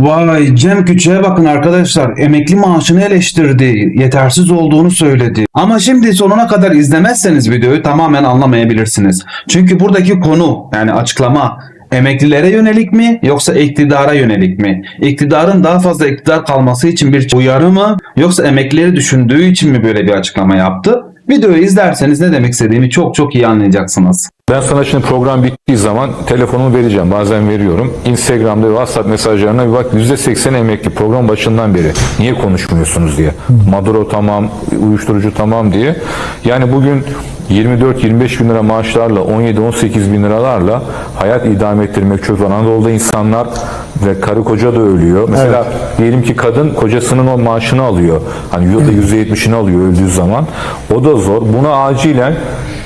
Vay Cem Küçük'e bakın arkadaşlar. Emekli maaşını eleştirdi. Yetersiz olduğunu söyledi. Ama şimdi sonuna kadar izlemezseniz videoyu tamamen anlamayabilirsiniz. Çünkü buradaki konu yani açıklama emeklilere yönelik mi yoksa iktidara yönelik mi? İktidarın daha fazla iktidar kalması için bir uyarı mı yoksa emeklileri düşündüğü için mi böyle bir açıklama yaptı? Videoyu izlerseniz ne demek istediğimi çok çok iyi anlayacaksınız. Ben sana şimdi program bittiği zaman telefonumu vereceğim. Bazen veriyorum. Instagram'da ve WhatsApp mesajlarına bir bak %80 emekli program başından beri. Niye konuşmuyorsunuz diye. Maduro tamam, uyuşturucu tamam diye. Yani bugün 24-25 bin lira maaşlarla 17-18 bin liralarla hayat idame ettirmek zor. Anadolu'da insanlar ve karı koca da ölüyor. Mesela diyelim ki kadın kocasının o maaşını alıyor. Hani %70'ini alıyor öldüğü zaman. O da zor. Buna acilen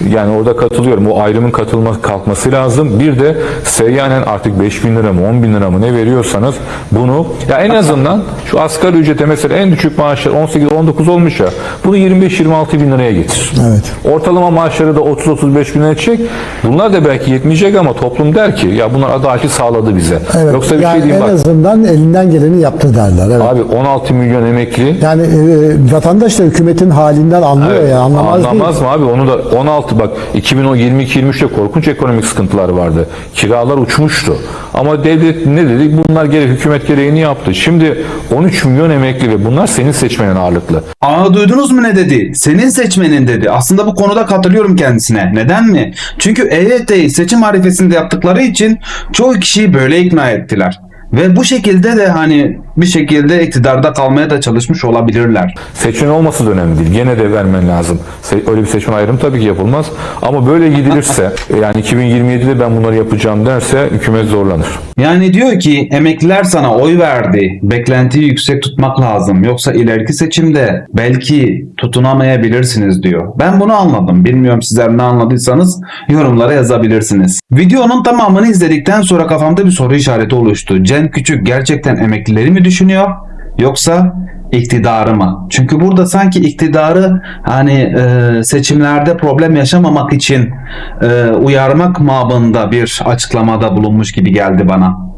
yani orada katılıyorum. O ayrımın katılması kalkması lazım. Bir de seyyanen artık 5 bin lira mı 10 bin lira mı ne veriyorsanız bunu ya en azından şu asgari ücrete mesela en düşük maaşlar 18-19 olmuş ya bunu 25-26 bin liraya getir. Evet. Ortalama maaşları da 30-35 bin lira çek. Bunlar da belki yetmeyecek ama toplum der ki ya bunlar adaleti sağladı bize. Evet. Yoksa bir yani şey diyeyim en bak. azından elinden geleni yaptı derler. Evet. Abi 16 milyon emekli Yani e, vatandaş da hükümetin halinden anlıyor Evet, ya anlamaz, anlamaz değil. mı abi? Onu da 16 bak 2022-23'te korkunç ekonomik sıkıntılar vardı. Kiralar uçmuştu. Ama devlet ne dedik? Bunlar gere hükümet gereğini yaptı. Şimdi 13 milyon emekli ve bunlar senin seçmenin ağırlıklı. Aa duydunuz mu ne dedi? Senin seçmenin dedi. Aslında bu konuda katılıyorum kendisine. Neden mi? Çünkü EYT'yi seçim harifesinde yaptıkları için çoğu kişiyi böyle ikna ettiler. Ve bu şekilde de hani bir şekilde iktidarda kalmaya da çalışmış olabilirler. Seçmen olması da önemli değil. Gene de vermen lazım. Öyle bir seçmen ayrımı tabii ki yapılmaz. Ama böyle gidilirse yani 2027'de ben bunları yapacağım derse hükümet zorlanır. Yani diyor ki emekliler sana oy verdi. Beklentiyi yüksek tutmak lazım. Yoksa ileriki seçimde belki tutunamayabilirsiniz diyor. Ben bunu anladım. Bilmiyorum sizler ne anladıysanız yorumlara yazabilirsiniz. Videonun tamamını izledikten sonra kafamda bir soru işareti oluştu. Cem Küçük gerçekten emeklileri düşünüyor? Yoksa iktidarı mı? Çünkü burada sanki iktidarı hani e, seçimlerde problem yaşamamak için e, uyarmak mabında bir açıklamada bulunmuş gibi geldi bana.